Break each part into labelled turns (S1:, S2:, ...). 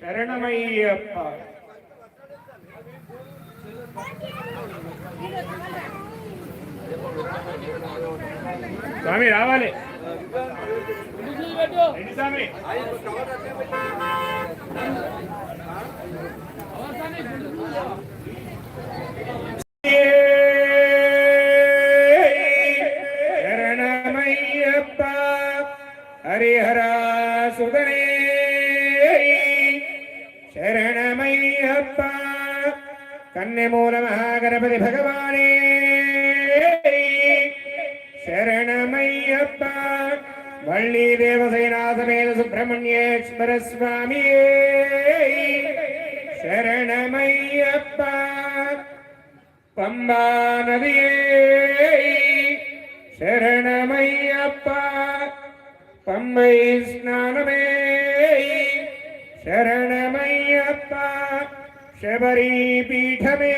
S1: శరణమయ్యప్ప స్వామి రావాలి రండి స్వామి శరణమయ్యప్ప హరిహర കന്നിമൂലമഹാഗണപതി ഭഗവാനേ. ശരണമയ്യപ്പ വള്ളി ദേവസേനാസമേത സുബ്രഹ്മണ്യേശ്വര സ്വാമിയേ ശരണമയ്യപ്പ പമ്പാ നദിയേ. ശരണമയ്യപ്പ പമ്പൈ സ്നാനമേ. ശരണമയ്യപ്പാ శరణమయ్యప్ప శబరీ పీఠమే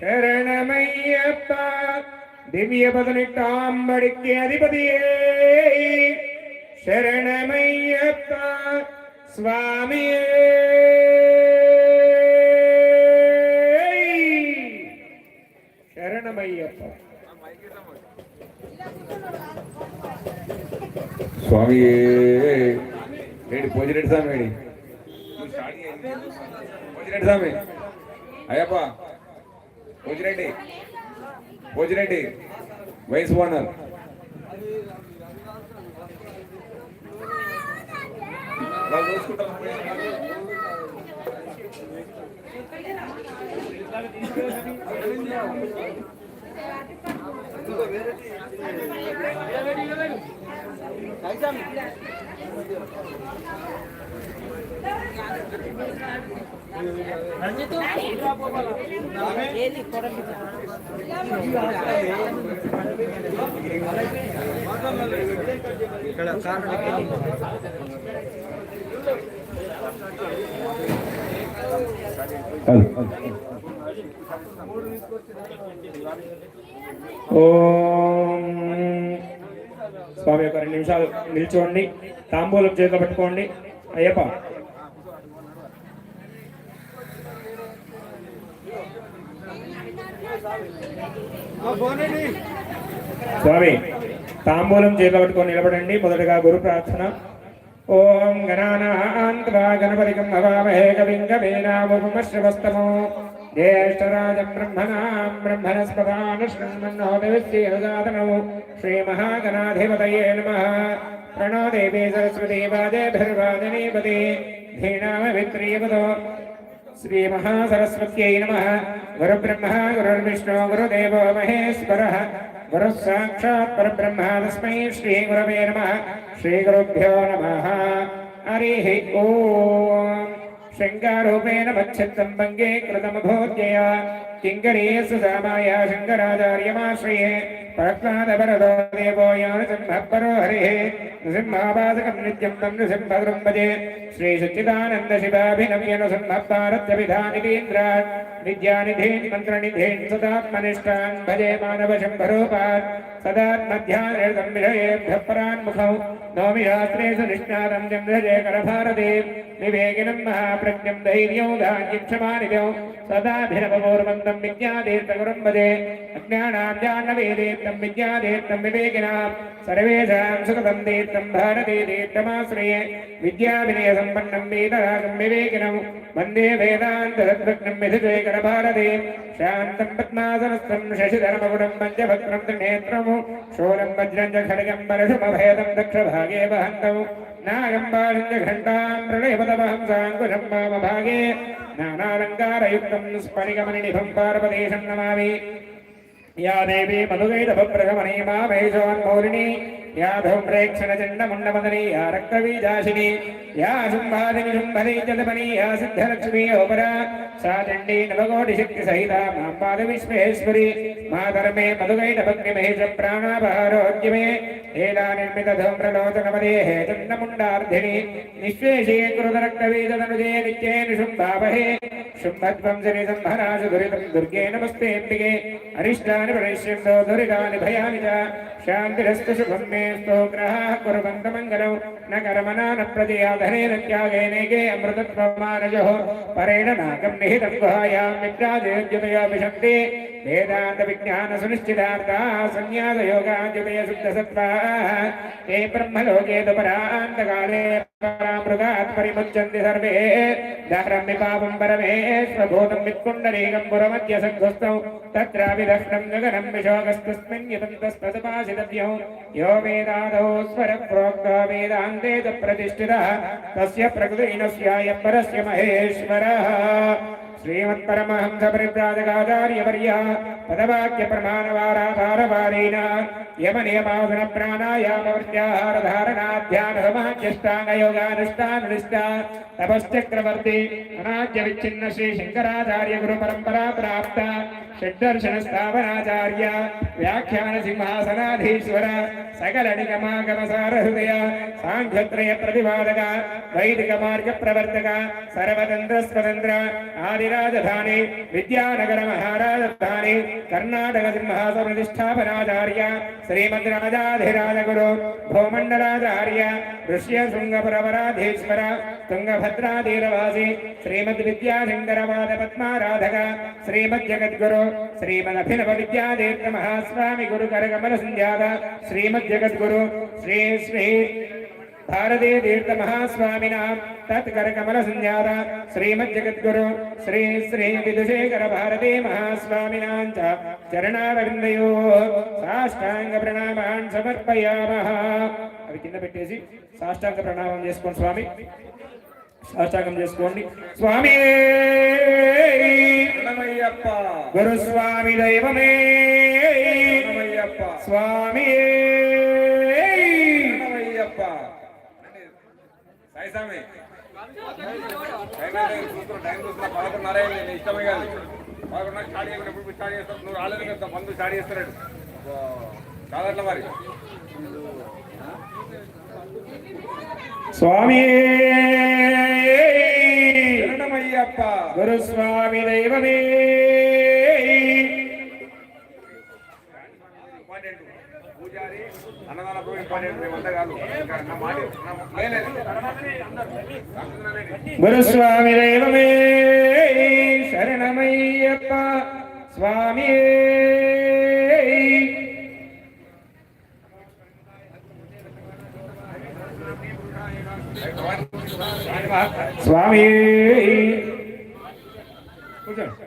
S1: శరణమయ్యప్ప దివ్య పదనెట్టాంబడికి అధిపతియే. శరణమయ్యప్ప స్వామియే. శరణమయ్యప్ప.
S2: స్వామి ఏంటి పోజిరెడ్డి స్వామి? ఏంటి పోజిరెడ్డి స్వామి అయ్యప్ప పోజిరెడ్డి పోజిరెడ్డి వైస్ ఓనర్. వాళ్ళు ఇక్కడ
S1: ఓం స్వామి ఒక రెండు నిమిషాలు నిల్చోండి. తాంబూలం చేతిలో పెట్టుకోండి. అయ్యప్ప. స్వామి తాంబూలం చేతిలో పట్టుకొని నిలబడండి. మొదటగా గురు ప్రార్థన. ఓం గణానాన్వా గణపతికం హవామహే కవిం కవీనాముపమశ్రవస్తమో జ్యేష్ఠరాజం బ్రహ్మణాం బ్రహ్మణస్పదానుష్ణన్నోదవిశ్రీనుదాతనో శ్రీమహాగణాధిపతయే నమ. ప్రణో దేవీ సరస్వతీ వాదేభిర్వాదనీపతి ధీనామవిత్రీయపదో. శ్రీమహాసరస్వత్यै श्रीमहासरस्वत्यै नमः। गुरुब्रह्मा, गुरुर्विष्णु, गुरुदेवो महेश्वरः। तस्म श्री गुरव नम। श्री गुरुभ्यो नम। हरि ओ ॐ शृङ्गारूपेण भंगे कृतम भोजया సామాయ శంకరాచార్యమాశ్రయే ప్రహ్లాదవరదో దేవో యానసింహపరో హరిः నృసింహాపాదకం నిత్యం తం నృసింహగురుం భజే శ్రీ సచ్చిదానంద శివాభినవ్య నృసింహపారత్యభిధానితీంద్ర విద్యానిధీన్ మంత్రనిధీన్ సదాత్మనిష్టాన్ భజే మానవ శంభరూపాన్ సదాత్మధ్యానం విషయేభ్య పరాన్ముఖం నోమి శాస్త్రేషు నిష్ణాతం చంద్రజేకరభారతే వివేకినం మహాప్రజ్ఞం ధైర్యం ధాన్యం క్షమానిదం సదాభినవపూర్వంతం విజ్ఞాదేత్తగురం భజే అజ్ఞానాం జాహ్నవేదేత్తం విజ్ఞాదేత్తం వివేకినాం సర్వేషాం సుఖదం దేత్తం భారతే దేత్తమాశ్రయే విద్యావినయ సంపన్నం వేదరాగం వివేకినం వందే వేదాంత తత్వజ్ఞం విధిజేకర భారతే శాంతం పద్మాసనస్థం శశిధర్మగుణం పంచభక్రం త్రినేత్రము శూలం వజ్రం చ नागम्बानन्दघण्टां प्रणयपदमहं साङ्कुशं मामभागे नानालङ्कारयुक्तं स्फटिकमणिनिभं पार्वदेशं नमामि या देवी मधुगैरभप्रगमणे मामेशोन्मौलिणी या धूम्रेक्षणचण्डमुण्डमदनी या रक्तबीजाशिनी या शुम्भादिनि शुम्भरी जलमणी या सिद्धलक्ष्मी ओपरा सा चण्डी नवकोटिशक्तिसहिता मां पादविश्वेश्वरी माधर्मे मधुगैडभग्निमहेश प्राणापहारोद्यमे हेला निर्मितधूम्रलोचनमदे हे चण्डमुण्डार्धिनि निःश्वेशे कृतरक्तबीजतनुजे नित्ये निशुम्भावहे शुम्भध्वंसनि संहरासु दुरितं दुर्गे नमस्तेऽम्बिके अरिष्टानि प्रणश्यन्तो दुरितानि भयानि च शान्तिरस्तु शुभं मे स्तोग्रहाः कुर्वन्त न कर्मणा न प्रतियाधनेन त्यागेनेके अमृतत्वमानजो परेण नाकं निहितत्वहायां विद्राजयुज्यतया विशक्ति వేదాంత విజ్ఞాన సునిశ్చితార్థ సన్యాస యోగాంజుతయ శుద్ధ సత్వ ఏ బ్రహ్మలోకే దుపరాంతకాలే పరామృగాత్ పరిముచ్యంతి సర్వే దహ్రమ్మి పాపం పరమేశ్వ భూతం మిత్కుండరీకం పురమధ్య సద్వస్తౌ తత్రాపి దహ్రం గగనం విశోగస్తస్మిన్ యతం తస్మదుపాసితవ్యం యో వేదాదౌ స్వర ప్రోక్త వేదాంతే ప్రతిష్ఠిత తస్య ప్రకృతినస్యాయ పరస్య మహేశ్వరः श्रीमत्परमहंसपरिव्राजकाचार्यवर्य पदवाक्यप्रमाणवाराधारवारेण यमनियमासन प्राणायामवृत्त्याहारधारणाध्यानसमाध्यष्टाङ्गयोगानुष्ठानुष्ठा तपश्चक्रवर्ती अनाद्यविच्छिन्न श्रीशङ्कराचार्य गुरुपरम्परा प्राप्त षड्दर्शनस्थापनाचार्य व्याख्यानसिंहासनाधीश्वर सकलनिगमागमसारहृदय साङ्ख्यत्रय प्रतिपादक वैदिकमार्गप्रवर्तक सर्वतन्त्रस्वतन्त्र आदिराजधानी विद्यानगर महाराजधानी कर्णाटक सिंहासनप्रतिष्ठापनाचार्य श्रीमद्राजाधिराजगुरु भूमण्डलाचार्य ऋष्यशृङ्गपुरवराधीश्वर तुङ्गभद्राधीरवासी श्रीमद्विद्याशङ्करवाद पद्माराधक श्रीमज्जगद्गुरु श्रीमदभिनव विद्यातीर्थ महास्वामि गुरुकरकमल संध्यात श्रीमज्जगद्गुरु श्री श्री భారతీయ తీర్థ మహాస్వామిన తత్కరకమల సంధ్యాత శ్రీమజ్జగద్గురు శ్రీ శ్రీ విదుశేఖర భారతీ మహాస్వామిన చరణారవిందయో సాష్టాంగ ప్రణామాన్ సమర్పయామః అవి కింద పెట్టేసి సాష్టాంగ ప్రణామం చేసుకోండి స్వామి. సాష్టాంగం చేసుకోండి. స్వామి! గురుస్వామి దైవమే. స్వామి!
S2: టైం అయితే చూస్తున్నా, టైం చూస్తున్నా, పదకొండున్నర అయింది, నీ ఇష్టమే కాదు. పదకొండున్నర స్టార్ట్ చేయకుండా స్టార్ట్ చేస్తావు? నువ్వు రాలేదు కదా, మందు స్టార్ట్ చేస్తున్నాడు. ఓ, కాదట్లా మరి
S1: స్వామి గురుస్వామి దైవమే గురుస్వామి దైవమే శరణమయ్యప్ప స్వామి స్వామి కూర్చోండి.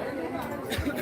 S2: మన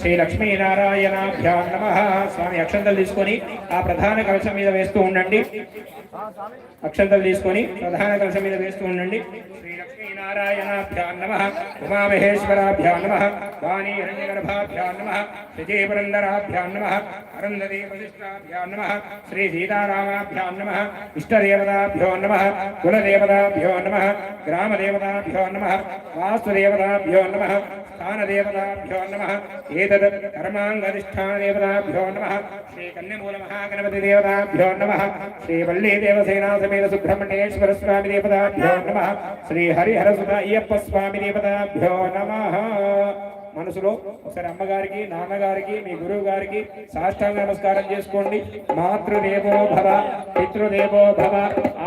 S1: శ్రీ లక్ష్మీనారాయణాభ్యాం నమ. స్వామి అక్షంతలు తీసుకొని ఆ ప్రధాన కలశం మీద వేస్తూ ఉండండి. అక్షంతలు తీసుకొని ప్రధాన కలశం మీద వేస్తూ ఉండండి. శ్రీ లక్ష్మీనారాయణాభ్యాం నమ. ఉమామహేశ్వరాభ్యాం నమ. వాణీ హిరణ్యగర్భాభ్యాం నమ. విజయపురందరాభ్యాం నమ. అరుంధతి వశిష్టాభ్యాం నమ. శ్రీ సీతారామాభ్యాం నమ. ఇష్టదేవతాభ్యో నమ. కులదేవతాభ్యో నమ. గ్రామదేవతాభ్యో నమ. వాస్తుదేవతాభ్యో నమ. స్థానదేవతాభ్యో నమ. ఏతద్ కర్మాంగధిష్టానదేవతాభ్యో నమ. శ్రీ కన్యమూల మహాగణపతి దేవతాభ్యో నమ. శ్రీ దేవసేనా సమేత సుబ్రహ్మణ్యేశ్వర స్వామి దేవతాభ్యో నమ. శ్రీ అయ్యప్ప స్వామి దేవతాభ్యో నమ. మనసులో ఒకసారి అమ్మగారికి నాన్నగారికి మీ గురువు గారికి సాష్టాంగ నమస్కారం చేసుకోండి. మాతృదేవో భవ పితృదేవో భవ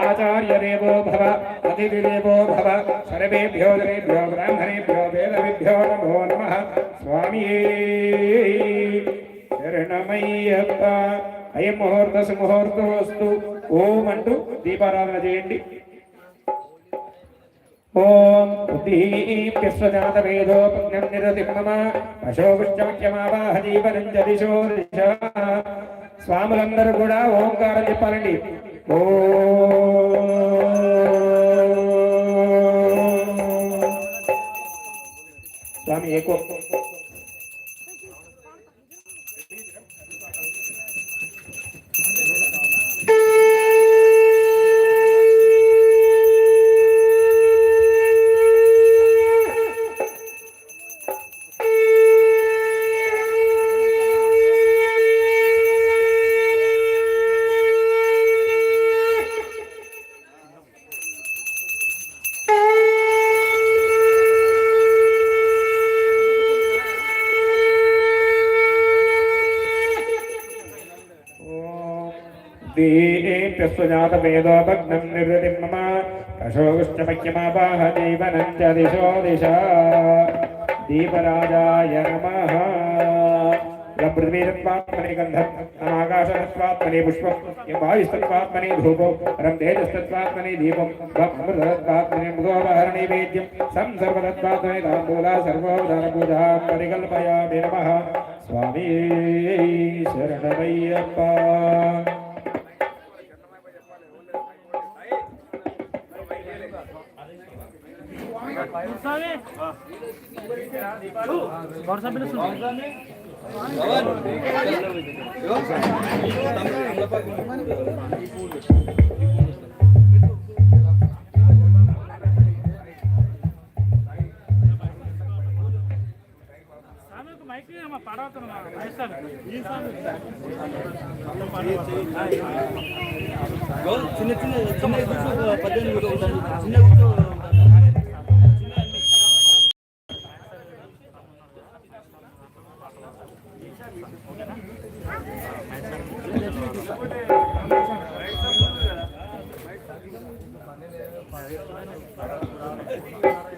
S1: ఆచార్యదేవో భవ అతిథిదేవో భవ సర్వేభ్యో బ్రాహ్మణేభ్యో వేదవిభ్యో నమో నమ స్వామి శరణమయ్యప్ప అయం ముహూర్త సుముహూర్తోస్తు ఓం అంటూ దీపారాధన చేయండి ఓం ఉద్దీప్యస్వజాత వేదోపజ్ఞం నిరతిం మమ అశోకృష్ణముఖ్యమావాహ దీపనం స్వాములందరూ కూడా ఓంకారం చెప్పాలండి ఓం స్వామి ఏకో दीप्यस्वजातवेदोपग्नं निर्वृतिं मम अशोकृष्णमह्यमावाह जीवनं च दिशो दिशा दीपराजाय नमः इदं पृथ्वीतत्त्वात्मने गन्धम् अमाकाशतत्त्वात्मने पुष्पम् इदं वायुस्तत्त्वात्मने धूपो परं तेजस्तत्त्वात्मने दीपं अमृतत्त्वात्मने मृगोपहरणैवेद्यं संसर्वतत्त्वात्मने ताम्बूला सर्वोदानपूजां परिकल्पयामि नमः स्वामी शरणमय्यप्पा
S3: చిన్న చిన్న చిన్న పద్దెనిమిది చిన్న
S2: Thank you.